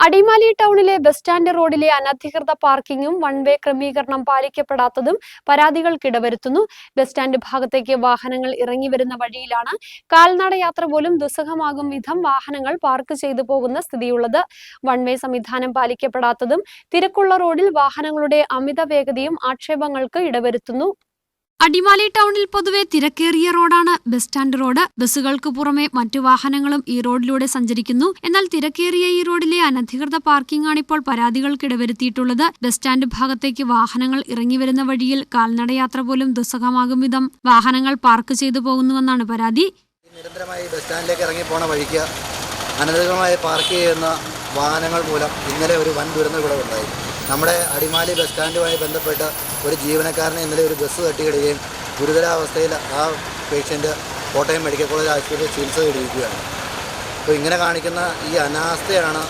അടിമാലി ടൗണിലെ bus stand റോഡിലെ അനധികൃത പാർക്കിംഗും വൺ വേ ക്രമീകരണം പാലിക്കപ്പെടാത്തതും പരാതികൾക്കിടവരുത്തുന്നു ബസ് സ്റ്റാൻഡ് ഭാഗത്തേക്ക് വാഹനങ്ങൾ ഇറങ്ങി വരുന്ന വഴിയിലാണ് കാൽനട യാത്ര പോലും ദുസ്സഹമാകും വിധം വാഹനങ്ങൾ പാർക്ക് ചെയ്തു പോകുന്ന സ്ഥിതിയുള്ളത്. വൺ വേ സംവിധാനം പാലിക്കപ്പെടാത്തതും തിരക്കുള്ള റോഡിൽ വാഹനങ്ങളുടെ അമിത വേഗതയും ആക്ഷേപങ്ങൾക്ക് ഇടവരുത്തുന്നു. അടിമാലി ടൗണിൽ പൊതുവെ തിരക്കേറിയ റോഡാണ് ബസ് സ്റ്റാൻഡ് റോഡ്. ബസ്സുകൾക്ക് പുറമെ മറ്റു വാഹനങ്ങളും ഈ റോഡിലൂടെ സഞ്ചരിക്കുന്നു. എന്നാൽ തിരക്കേറിയ ഈ റോഡിലെ അനധികൃത പാർക്കിംഗ് ആണിപ്പോൾ പരാതികൾക്കിടവരുത്തിയിട്ടുള്ളത് ബസ് സ്റ്റാൻഡ് ഭാഗത്തേക്ക് വാഹനങ്ങൾ ഇറങ്ങി വരുന്ന വഴിയിൽ കാൽനടയാത്ര പോലും ദുസ്സഹമാകും വിധം വാഹനങ്ങൾ പാർക്ക് ചെയ്തു പോകുന്നുവെന്നാണ് പരാതി. നിരന്തരമായി ബസ് സ്റ്റാൻഡിലേക്ക് ഇറങ്ങി പോണ വഴിക്ക് അനധികൃതമായി പാർക്ക് ചെയ്യുന്ന വാഹനങ്ങൾ മൂലം ഇന്നലെ ഒരു വൻ ദുരന്തം ഇവിടെ ഉണ്ടായി. നമ്മുടെ അടിമാലി ബസ് സ്റ്റാൻഡുമായി ബന്ധപ്പെട്ട ഒരു ജീവനക്കാരനെ ഇന്നലെ ഒരു ബസ് തട്ടിയിടുകയും ഗുരുതരാവസ്ഥയിൽ ആ പേഷ്യന്റ് കോട്ടയം മെഡിക്കൽ കോളേജ് ആശുപത്രിയിൽ ചികിത്സ തേടിയിരിക്കുകയാണ്. അപ്പോൾ ഇങ്ങനെ കാണിക്കുന്ന ഈ അനാസ്ഥയാണ്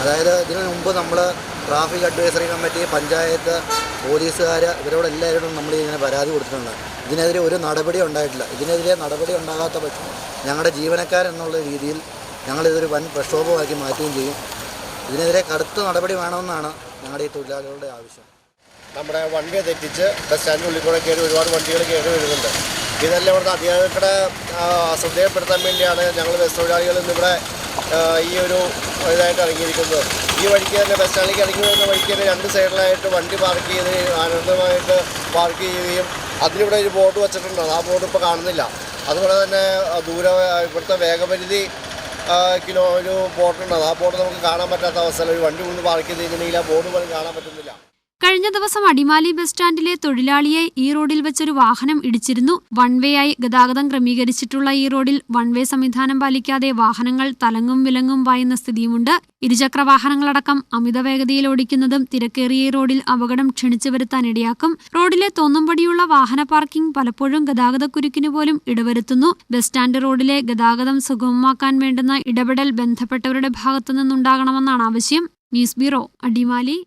അതായത് ഇതിനു മുമ്പ് നമ്മൾ ട്രാഫിക് അഡ്വൈസറി കമ്മിറ്റി പഞ്ചായത്ത് പോലീസുകാർ ഇവരോടെല്ലാവരോടും നമ്മൾ ഇങ്ങനെ പരാതി കൊടുത്തിട്ടുണ്ട്. ഇതിനെതിരെ ഒരു നടപടി ഉണ്ടായിട്ടില്ല. ഇതിനെതിരെ നടപടി ഉണ്ടാകാത്ത പക്ഷം ഞങ്ങളുടെ ജീവനക്കാരെന്നുള്ള രീതിയിൽ ഞങ്ങളിതൊരു വൻ പ്രക്ഷോഭമാക്കി മാറ്റുകയും ചെയ്യും. ഇതിനെതിരെ കടുത്ത നടപടി വേണമെന്നാണ് ഞങ്ങളുടെ ഈ തൊഴിലാളികളുടെ ആവശ്യം. നമ്മുടെ വൺ വേ തെറ്റിച്ച് ബസ് സ്റ്റാൻഡിനുള്ളിൽ കൂടെ കയറി ഒരുപാട് വണ്ടികൾ കയറി വരുന്നുണ്ട്. ഇതെല്ലാം ഇവിടുത്തെ അധികാരികളുടെ ശ്രദ്ധയപ്പെടുത്താൻ വേണ്ടിയാണ് ഞങ്ങൾ ബസ് തൊഴിലാളികൾ ഇന്നിവിടെ ഈ ഒരു ഇതായിട്ട് ഇറങ്ങിയിരിക്കുന്നത്. ഈ വഴിക്ക് തന്നെ ബസ് സ്റ്റാൻഡിലേക്ക് ഇറങ്ങി വരുന്ന വഴിക്ക് തന്നെ രണ്ട് സൈഡിലായിട്ട് വണ്ടി പാർക്ക് ചെയ്ത് ആനന്ദമായിട്ട് പാർക്ക് ചെയ്യുകയും അതിലിവിടെ ഒരു ബോർഡ് വെച്ചിട്ടുണ്ട് ആ ബോർഡ് ഇപ്പോൾ കാണുന്നില്ല. അതുപോലെ തന്നെ ദൂരെ ഇവിടുത്തെ വേഗപരിധി കിലോ ഒരു ബോർഡുണ്ട് ആ ബോർഡ് നമുക്ക് കാണാൻ പറ്റാത്ത അവസ്ഥയിൽ ഒരു വണ്ടി കൊണ്ട് പാർക്ക് ചെയ്തിട്ടുണ്ടെങ്കിൽ ആ ബോർഡ് പോലും കാണാൻ പറ്റുന്നില്ല. കഴിഞ്ഞ ദിവസം അടിമാലി ബസ് സ്റ്റാൻഡിലെ തൊഴിലാളിയെ ഈ റോഡിൽ വെച്ചൊരു വാഹനം ഇടിച്ചിരുന്നു. വൺ വേ ആയി ഗതാഗതം ക്രമീകരിച്ചിട്ടുള്ള ഈ റോഡിൽ വൺ വേ സംവിധാനം പാലിക്കാതെ വാഹനങ്ങൾ തലങ്ങും വിലങ്ങും വായുന്ന സ്ഥിതിയുമുണ്ട്. ഇരുചക്ര വാഹനങ്ങളടക്കം അമിത വേഗതയിൽ ഓടിക്കുന്നതും തിരക്കേറിയ റോഡിൽ അപകടം ക്ഷണിച്ചു വരുത്താൻ ഇടയാക്കും. റോഡിലെ തോന്നുംപടിയുള്ള വാഹന പാർക്കിംഗ് പലപ്പോഴും ഗതാഗതക്കുരുക്കിന് പോലും ഇടവരുത്തുന്നു. ബസ് സ്റ്റാൻഡ് റോഡിലെ ഗതാഗതം സുഗമമാക്കാൻ വേണ്ടുന്ന ഇടപെടൽ ബന്ധപ്പെട്ടവരുടെ ഭാഗത്തുനിന്നുണ്ടാകണമെന്നാണ് ആവശ്യം. News bureau Adimali.